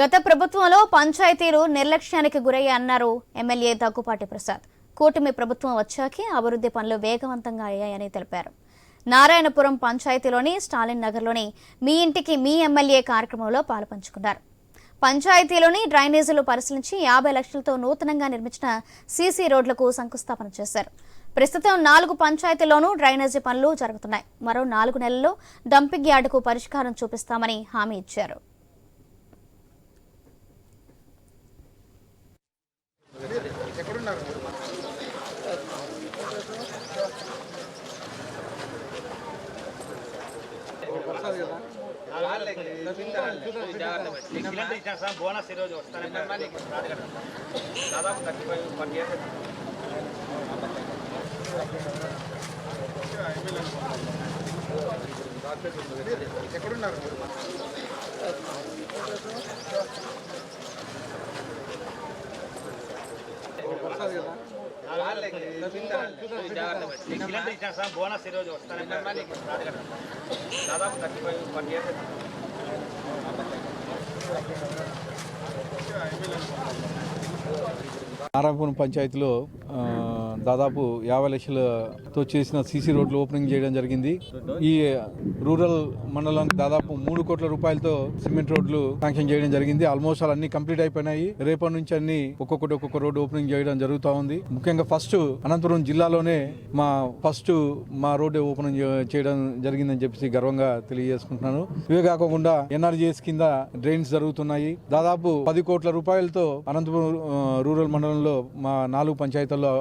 గత ప్రభుత్వంలో పంచాయతీలు నిర్లక్ష్యానికి గురయ్యాయన్నారు ఎమ్మెల్యే దగ్గుపాటి ప్రసాద్. కూటమి ప్రభుత్వం వచ్చాకే అభివృద్ధి పనులు వేగవంతంగా అయ్యాయని తెలిపారు. నారాయణపురం పంచాయతీలోని స్టాలిన్ నగర్లోని మీ ఇంటికి మీ ఎమ్మెల్యే కార్యక్రమంలో పాల్పంచుకున్నారు. పంచాయతీలోని డ్రైనేజీలు పరిశీలించి యాభై లక్షలతో నూతనంగా నిర్మించిన సీసీ రోడ్లకు శంకుస్థాపన చేశారు. ప్రస్తుతం నాలుగు పంచాయతీల్లోనూ డ్రైనేజీ పనులు జరుగుతున్నాయి. మరో నాలుగు నెలల్లో డంపింగ్ యార్డుకు పరిష్కారం చూపిస్తామని హామీ ఇచ్చారు. బోనస్ ఈరోజు వస్తానే దాదాపు థర్టీ ఫైవ్ వన్ ఇయర్ ఎక్కడున్నారు బోనస్ ఈరోజు వస్తాను దాదాపు thirty five one year Narayanapuram పంచాయతీలో దాదాపు యాభై లక్షలతో చేసిన సీసీ రోడ్లు ఓపెనింగ్ చేయడం జరిగింది. ఈ రూరల్ మండలానికి దాదాపు మూడు కోట్ల రూపాయలతో సిమెంట్ రోడ్లు శాంక్షన్ చేయడం జరిగింది. ఆల్మోస్ట్ ఆల్ అన్ని కంప్లీట్ అయిపోయినాయి. రేపటి నుంచి అన్ని ఒక్కొక్కటి ఒక్కొక్క రోడ్డు ఓపెనింగ్ చేయడం జరుగుతూ ఉంది. ముఖ్యంగా ఫస్ట్ అనంతపురం జిల్లాలోనే మా ఫస్ట్ మా రోడ్డు ఓపెనింగ్ చేయడం జరిగిందని చెప్పేసి గర్వంగా తెలియజేసుకుంటున్నాను. ఇవే కాకుండా ఎన్ఆర్జీఎస్ కింద డ్రైన్స్ జరుగుతున్నాయి. దాదాపు పది కోట్ల రూపాయలతో అనంతపురం రూరల్ మండలంలో మా నాలుగు పంచాయతీల్లో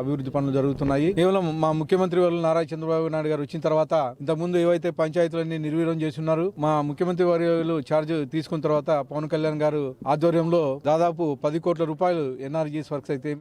అభివృద్ధి పనులు జరుగుతున్నాయి. కేవలం మా ముఖ్యమంత్రి వారు నారా చంద్రబాబు నాయుడు గారు వచ్చిన తర్వాత ఇంతకుముందు ఏవైతే పంచాయతీలన్నీ నిర్వీర్యం చేస్తున్నారు మా ముఖ్యమంత్రి వారు ఛార్జ్ తీసుకున్న తర్వాత పవన్ కళ్యాణ్ గారు ఆధ్వర్యంలో దాదాపు పది కోట్ల రూపాయలు ఎన్ఆర్జీఎస్ వర్క్స్ అయితే